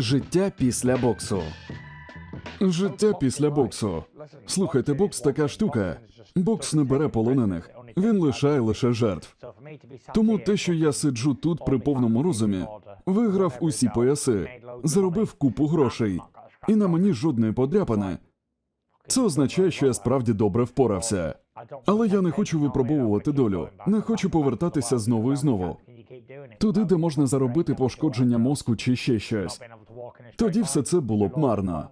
Життя після боксу. Життя після боксу. Слухайте, бокс така штука. Бокс не бере полонених. Він лишає лише жертв. Тому те, що я сиджу тут при повному розумі, виграв усі пояси, заробив купу грошей, і на мені жодної подряпини. Це означає, що я справді добре впорався. Але я не хочу випробовувати долю, не хочу повертатися знову і знову. Туди, де можна заробити пошкодження мозку чи ще щось. Тоді все це було б марно.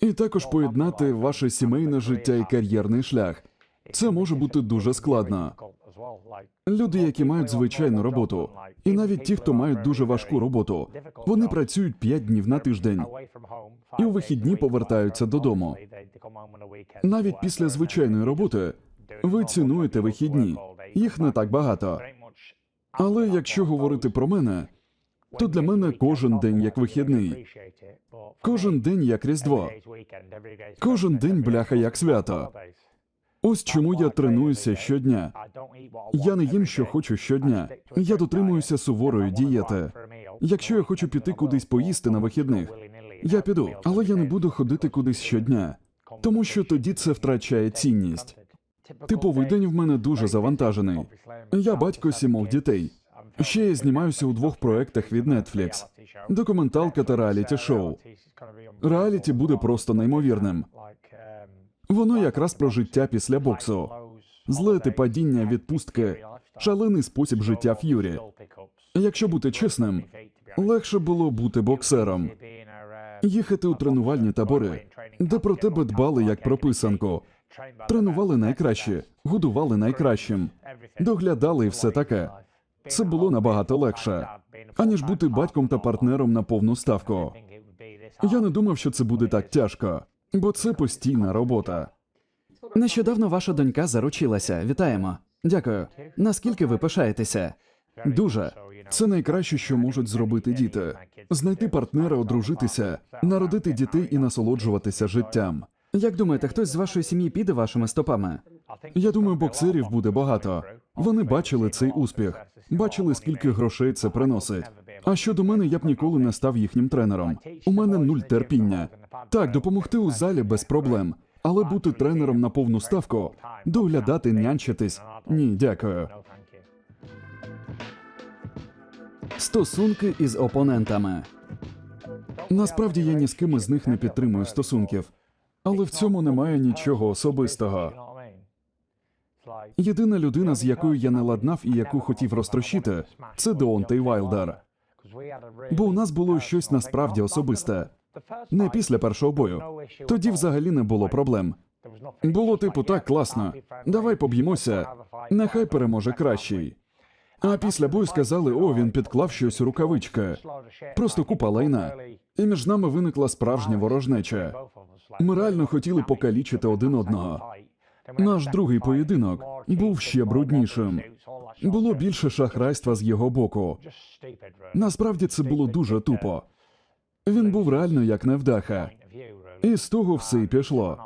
І також поєднати ваше сімейне життя і кар'єрний шлях. Це може бути дуже складно. Люди, які мають звичайну роботу, і навіть ті, хто мають дуже важку роботу, вони працюють 5 днів на тиждень і у вихідні повертаються додому. Навіть після звичайної роботи ви цінуєте вихідні. Їх не так багато. Але якщо говорити про мене, то для мене кожен день як вихідний, кожен день як різдво, кожен день бляха як свято. Ось чому я тренуюся щодня. Я не їм, що хочу щодня. Я дотримуюся суворої дієти. Якщо я хочу піти кудись поїсти на вихідних, я піду, але я не буду ходити кудись щодня, тому що тоді це втрачає цінність. Типовий день в мене дуже завантажений. Я батько сімох дітей. Ще я знімаюся у двох проектах від Netflix. Документалка та реаліті шоу. Реаліті буде просто неймовірним. Воно якраз про життя після боксу. Злети, падіння, відпустки, шалений спосіб життя Ф'юрі. Якщо бути чесним, легше було бути боксером, їхати у тренувальні табори, де про тебе дбали як про писанку. Тренували найкраще, годували найкращим, доглядали і все таке. Це було набагато легше, аніж бути батьком та партнером на повну ставку. Я не думав, що це буде так тяжко, бо це постійна робота. Нещодавно ваша донька заручилася. Вітаємо. Дякую. Наскільки ви пишаєтеся? Дуже це найкраще, що можуть зробити діти: знайти партнера, одружитися, народити дітей і насолоджуватися життям. Як думаєте, хтось з вашої сім'ї піде вашими стопами? Я думаю, боксерів буде багато. Вони бачили цей успіх, бачили, скільки грошей це приносить. А щодо мене, я б ніколи не став їхнім тренером. У мене нуль терпіння. Так, допомогти у залі без проблем, але бути тренером на повну ставку, доглядати, нянчитись. Ні, дякую. Стосунки із опонентами. Насправді я ні з ким із них не підтримую стосунків, але в цьому немає нічого особистого. Єдина людина, з якою я не ладнав і яку хотів розтрощити, це Деонтей Вайлдер. Бо у нас було щось насправді особисте. Не після першого бою. Тоді взагалі не було проблем. Було типу так класно. Давай поб'ємося. Нехай переможе кращий. А після бою сказали: о, він підклав щось у рукавички. Просто купа лайна. І між нами виникла справжня ворожнеча. Ми реально хотіли покалічити один одного. Наш другий поєдинок був ще бруднішим. Було більше шахрайства з його боку. Насправді це було дуже тупо. Він був реально як невдаха. І з того все й пішло.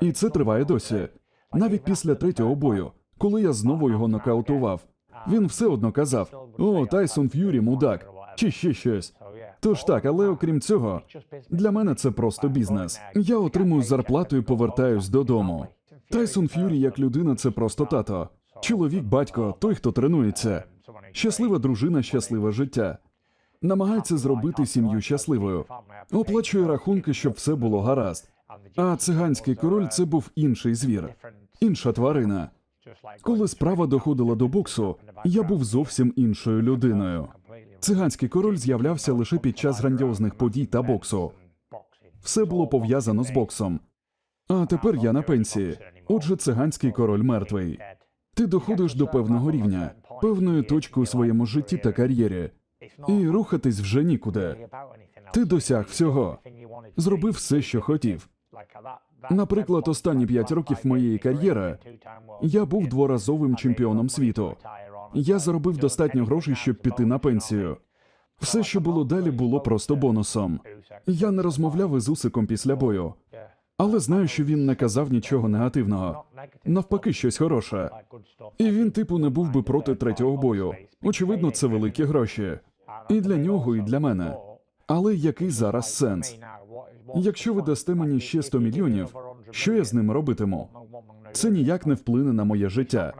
І це триває досі. Навіть після третього бою, коли я знову його нокаутував, він все одно казав: О, Тайсон Ф'юрі, мудак, чи ще щось. Тож так, але окрім цього, для мене це просто бізнес. Я отримую зарплату і повертаюсь додому. Тайсон Ф'юрі як людина це просто тато. Чоловік, батько, той, хто тренується. Щаслива дружина, щасливе життя. Намагається зробити сім'ю щасливою. Оплачує рахунки, щоб все було гаразд. А циганський король це був інший звір, інша тварина. Коли справа доходила до боксу, я був зовсім іншою людиною. Циганський король з'являвся лише під час грандіозних подій та боксу. Все було пов'язано з боксом. А тепер я на пенсії. Отже, циганський король мертвий. Ти доходиш до певного рівня, певної точки у своєму житті та кар'єрі, і рухатись вже нікуди. Ти досяг всього, зробив все, що хотів. Наприклад, останні п'ять років моєї кар'єри я був дворазовим чемпіоном світу. Я заробив достатньо грошей, щоб піти на пенсію. Все, що було далі, було просто бонусом. Я не розмовляв із Усиком після бою, але знаю, що він не казав нічого негативного. Навпаки, щось хороше. І він, типу, не був би проти третього бою. Очевидно, це великі гроші. І для нього, і для мене. Але який зараз сенс? Якщо ви дасте мені ще 100 мільйонів, що я з ними робитиму? Це ніяк не вплине на моє життя.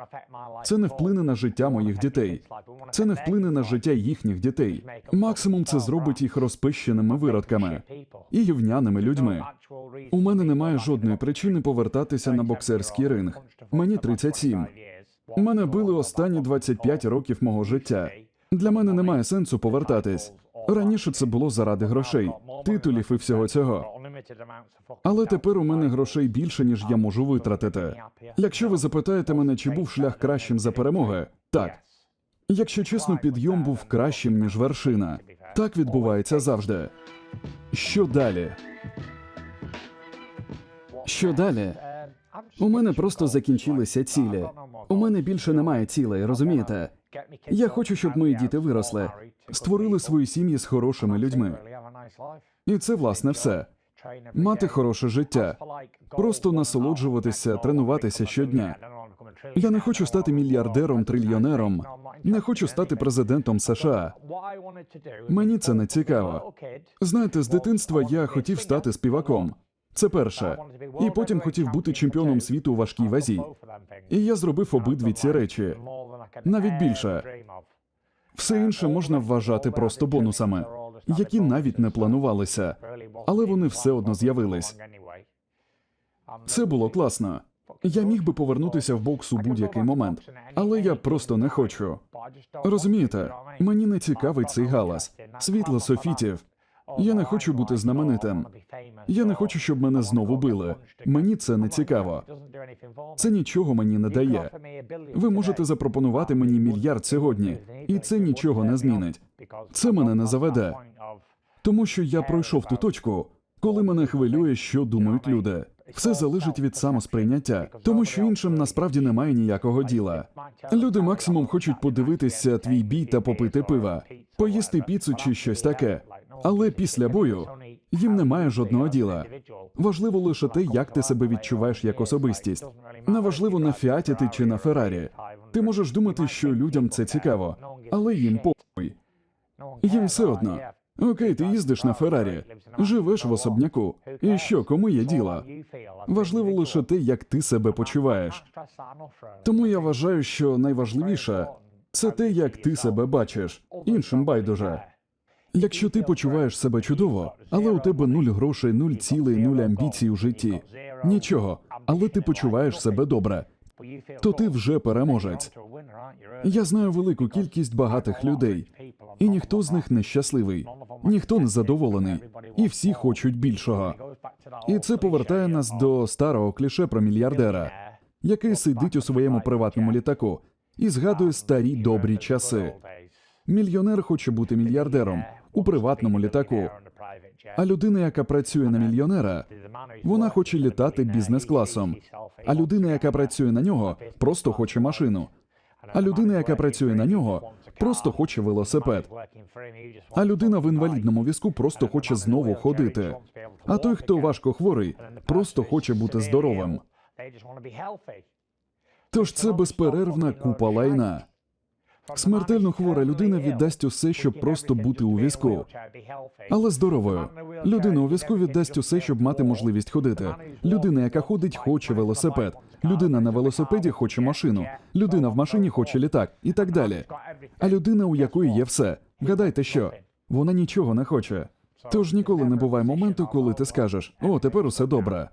Це не вплине на життя моїх дітей. Це не вплине на життя їхніх дітей. Максимум це зробить їх розпищеними виродками і гівняними людьми. У мене немає жодної причини повертатися на боксерський ринг. Мені 37. Мене били останні 25 років мого життя. Для мене немає сенсу повертатись. Раніше це було заради грошей, титулів і всього цього. Але тепер у мене грошей більше, ніж я можу витратити. Якщо ви запитаєте мене, чи був шлях кращим за перемоги, так. Якщо чесно, підйом був кращим, ніж вершина. Так відбувається завжди. Що далі? Що далі? У мене просто закінчилися цілі. У мене більше немає цілей, розумієте? Я хочу, щоб мої діти виросли, Створили свої сім'ї з хорошими людьми. І це, власне, все. Мати хороше життя, просто насолоджуватися, тренуватися щодня. Я не хочу стати мільярдером, трильйонером, не хочу стати президентом США. Мені це не цікаво. Знаєте, з дитинства я хотів стати співаком. Це перше. І потім хотів бути чемпіоном світу у важкій вазі. І я зробив обидві ці речі. Навіть більше. Все інше можна вважати просто бонусами, які навіть не планувалися, але вони все одно з'явились. Це було класно. Я міг би повернутися в бокс у будь-який момент, але я просто не хочу. Розумієте, мені не цікавий цей галас, світло софітів. Я не хочу бути знаменитим. Я не хочу, щоб мене знову били. Мені це не цікаво. Це нічого мені не дає. Ви можете запропонувати мені мільярд сьогодні, і це нічого не змінить. Це мене не заведе. Тому що я пройшов ту точку, коли мене хвилює, що думають люди. Все залежить від самосприйняття, тому що іншим насправді немає ніякого діла. Люди максимум хочуть подивитися твій бій та попити пива, поїсти піцу чи щось таке. Але після бою їм немає жодного діла. Важливо лише те, як ти себе відчуваєш як особистість. Неважливо на фіаті ти чи на Феррарі. Ти можеш думати, що людям це цікаво, але їм похуй. Їм все одно. Окей, ти їздиш на Феррарі, живеш в особняку. І що, кому є діло? Важливо лише те, як ти себе почуваєш. Тому я вважаю, що найважливіше це те, як ти себе бачиш. Іншим байдуже. Якщо ти почуваєш себе чудово, але у тебе нуль грошей, нуль цілей, нуль амбіцій у житті, нічого, але ти почуваєш себе добре, то ти вже переможець. Я знаю велику кількість багатих людей, і ніхто з них не щасливий, ніхто не задоволений, і всі хочуть більшого. І це повертає нас до старого кліше про мільярдера, який сидить у своєму приватному літаку і згадує старі добрі часи. Мільйонер хоче бути мільярдером у приватному літаку. А людина, яка працює на мільйонера, вона хоче літати бізнес-класом. А людина, яка працює на нього, просто хоче машину. А людина, яка працює на нього, просто хоче велосипед. А людина в інвалідному візку просто хоче знову ходити. А той, хто важко хворий, просто хоче бути здоровим. Тож це безперервна купа лайна. Смертельно хвора людина віддасть усе, щоб просто бути у візку. Але здоровою. Людина у візку віддасть усе, щоб мати можливість ходити. Людина, яка ходить, хоче велосипед. Людина на велосипеді хоче машину. Людина в машині хоче літак і так далі. А людина, у якої є все. Гадайте що? Вона нічого не хоче. Тож ніколи не буває моменту, коли ти скажеш: о, тепер усе добре.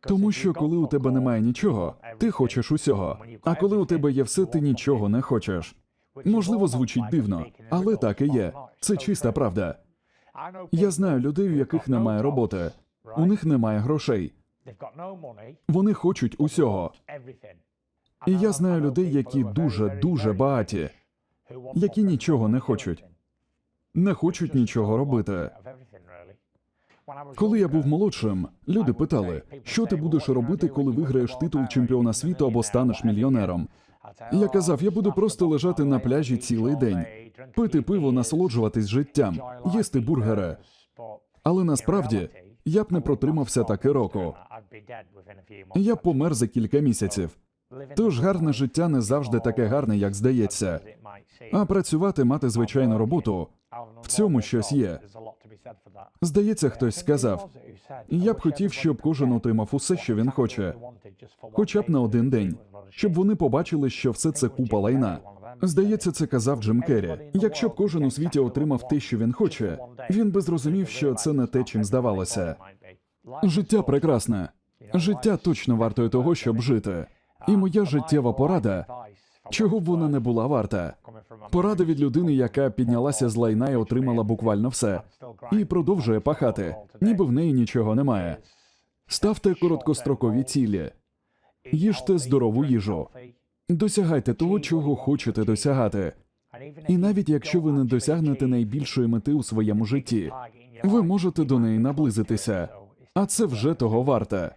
Тому що коли у тебе немає нічого, ти хочеш усього. А коли у тебе є все, ти нічого не хочеш. Можливо, звучить дивно, але так і є. Це чиста правда. Я знаю людей, у яких немає роботи, у них немає грошей. Вони хочуть усього. І я знаю людей, які дуже дуже багаті, які нічого не хочуть, не хочуть нічого робити. Коли я був молодшим, люди питали, що ти будеш робити, коли виграєш титул чемпіона світу або станеш мільйонером. Я казав, я буду просто лежати на пляжі цілий день, пити пиво, насолоджуватись життям, їсти бургери. Але насправді я б не протримався таки року. Я б помер за кілька місяців. Тож гарне життя не завжди таке гарне, як здається. А працювати, мати звичайну роботу. В цьому щось є. Здається, хтось сказав. Я б хотів, щоб кожен отримав усе, що він хоче, хоча б на один день, щоб вони побачили, що все це купа лайна. Здається, це казав Джим Керрі. Якщо б кожен у світі отримав те, що він хоче, він би зрозумів, що це не те, чим здавалося. Життя прекрасне. Життя точно вартує того, щоб жити. І моя життєва порада, чого б вона не була варта. Порада від людини, яка піднялася з лайна і отримала буквально все, і продовжує пахати, ніби в неї нічого немає. Ставте короткострокові цілі, їжте здорову їжу, досягайте того, чого хочете досягати. І навіть якщо ви не досягнете найбільшої мети у своєму житті, ви можете до неї наблизитися, а це вже того варте.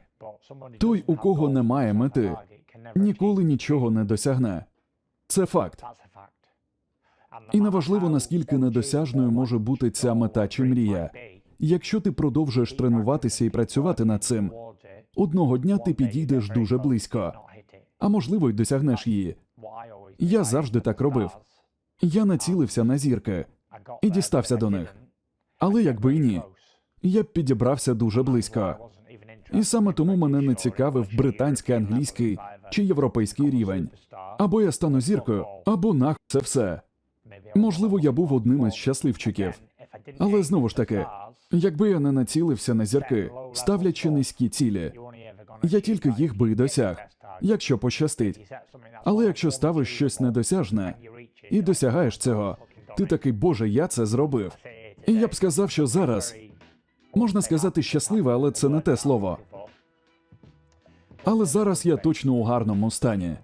Той, у кого немає мети, Ніколи нічого не досягне. Це факт. І неважливо, наскільки недосяжною може бути ця мета чи мрія. Якщо ти продовжуєш тренуватися і працювати над цим, одного дня ти підійдеш дуже близько, а можливо, й досягнеш її. Я завжди так робив. Я націлився на зірки, і дістався до них. Але якби і ні, я б підібрався дуже близько. І саме тому мене не цікавив британський, англійський чи європейський рівень. Або я стану зіркою, або нах це все. Можливо, я був одним із щасливчиків. Але знову ж таки, якби я не націлився на зірки, ставлячи низькі цілі, я тільки їх би і досяг, якщо пощастить. Але якщо ставиш щось недосяжне і досягаєш цього, ти такий Боже, я це зробив. І я б сказав, що зараз можна сказати щасливе, але це не те слово. Але зараз я точно у гарному стані.